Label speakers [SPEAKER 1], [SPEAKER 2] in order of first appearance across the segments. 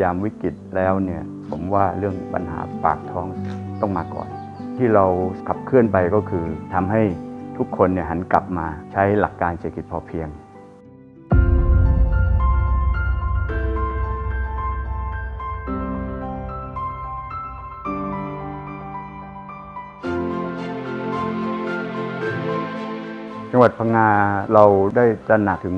[SPEAKER 1] ยามวิกฤตแล้วเนี่ยผมว่าเรื่องปัญหาปากท้องต้องมาก่อน ที่เราขับเคลื่อนไปก็คือทำให้ทุกคนเนี่ยหันกลับมาใช้หลักการเศรษฐกิจพอเพียง จังหวัดพังงาเราได้ตระหนักถึง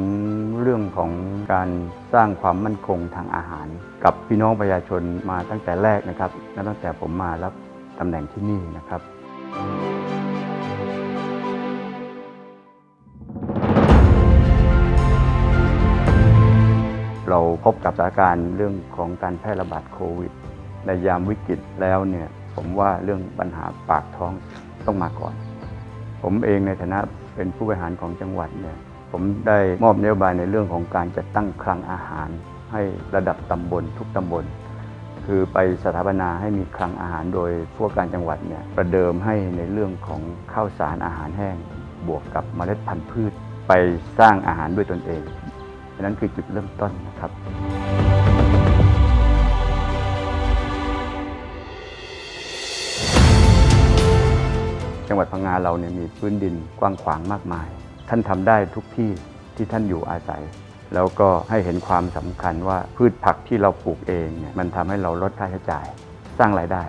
[SPEAKER 1] เรื่องของการสร้างความมั่นคงทางอาหาร กับพี่น้องประชาชนมาตั้งแต่แรกนะครับและตั้งแต่ผมมารับตำแหน่งที่นี่นะครับ เราพบกับสถานการณ์เรื่องของการแพร่ระบาดโควิด ในยามวิกฤตแล้วเนี่ยผมว่าเรื่องปัญหาปากท้องต้องมาก่อน ผมเองในฐานะเป็นผู้บริหารของจังหวัดเนี่ยผมได้มอบนโยบายในเรื่องของการจัดตั้งคลังอาหาร ให้ระดับตำบลทุกตำบล คือไปสถาปนาให้มีคลังอาหารโดยผู้ว่าการจังหวัดเนี่ยประเดิมให้ในเรื่องของข้าวสารอาหารแห้ง บวกกับเมล็ดพันธุ์พืช ไปสร้างอาหารด้วยตนเองนนั้นคือจุดเริ่มต้นนะครับ หวัดพังงาเราเนี่ยมีพื้นดินกว้างขวางมากมาย ท่านทำได้ทุกที่ที่ท่านอยู่อาศัย แล้วก็ให้เห็นความสำคัญว่าพืชผักที่เราปลูกเองเนี่ยมันทำให้เราลดค่าใช้จ่าย สร้างรายได้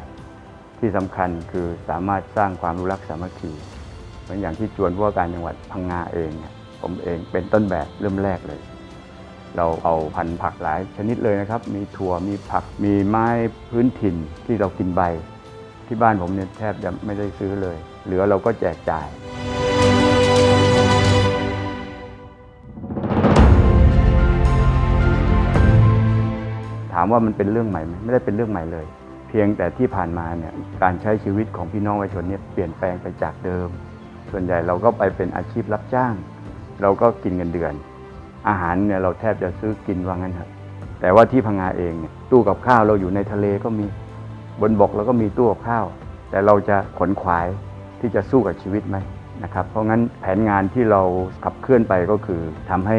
[SPEAKER 1] ที่สำคัญคือสามารถสร้างความรู้รักสามัคคีเหมือนอย่างที่จวนผู้ว่าการจังหวัดพังงาเองเนี่ยผมเองเป็นต้นแบบเริ่มแรกเลย เราเอาพันธุ์ผักหลายชนิดเลยนะครับ มีถั่วมีผักมีไม้พื้นถิ่นที่เรากินใบ ที่บ้านผมเนี่ยแทบจะไม่ได้ซื้อเลย เหลือเราก็แจกจ่าย ถามว่ามันเป็นเรื่องใหม่ไหมไม่ได้เป็นเรื่องใหม่เลย เพียงแต่ที่ผ่านมาเนี่ยการใช้ชีวิตของพี่น้องประชาชนเนี่ยเปลี่ยนแปลงไปจากเดิม ส่วนใหญ่เราก็ไปเป็นอาชีพรับจ้าง เราก็กินเงินเดือน อาหารเนี่ยเราแทบจะซื้อกินว่างั้นเถอะแต่ว่าที่พังงาเองเนี่ยตู้กับข้าวเราอยู่ในทะเลก็มี บนบกเราก็มีตู้กับข้าว แต่เราจะขนขวายที่จะสู้กับชีวิตไหมนะครับ เพราะงั้นแผนงานที่เราขับเคลื่อนไปก็คือทำให้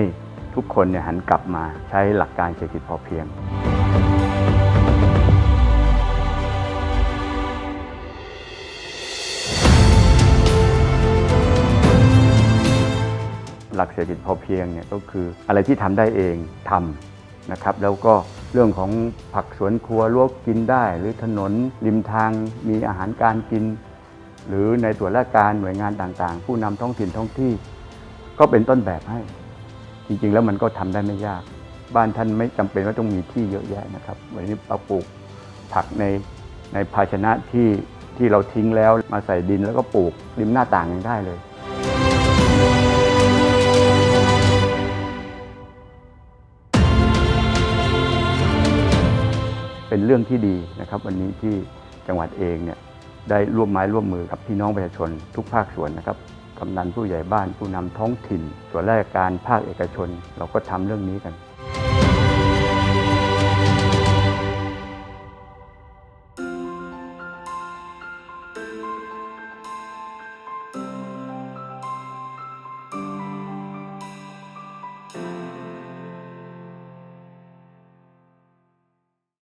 [SPEAKER 1] ทุกคนเนี่ยหันกลับมาใช้หลักการเศรษฐกิจพอเพียงหลักเศรษฐกิจพอเพียงเนี่ยก็คืออะไรที่ทำได้เองทำ นะครับแล้วก็เรื่องของผักสวนครัวลวกกินได้ หรือถนนริมทางมีอาหารการกิน หรือในส่วนราชการหน่วยงานต่างๆ ผู้นำท้องถิ่นท้องที่ ก็เป็นต้นแบบให้ จริงๆ แล้วมันก็ทำได้ไม่ยาก บ้านท่านไม่จำเป็นว่าต้องมีที่เยอะแยะนะครับวันนี้เราปลูกผักในในภาชนะที่ที่เราทิ้งแล้วมาใส่ดินแล้วก็ปลูกริมหน้าต่างยังได้เลย เป็นเรื่องที่ดีนะครับ วันนี้ที่จังหวัดเองเนี่ยได้ร่วมไม้ร่วมมือกับพี่น้องประชาชนทุกภาคส่วนนะครับกำนันผู้ใหญ่บ้านผู้นำท้องถิ่นส่วนราชการภาคเอกชน เราก็ทำเรื่องนี้กัน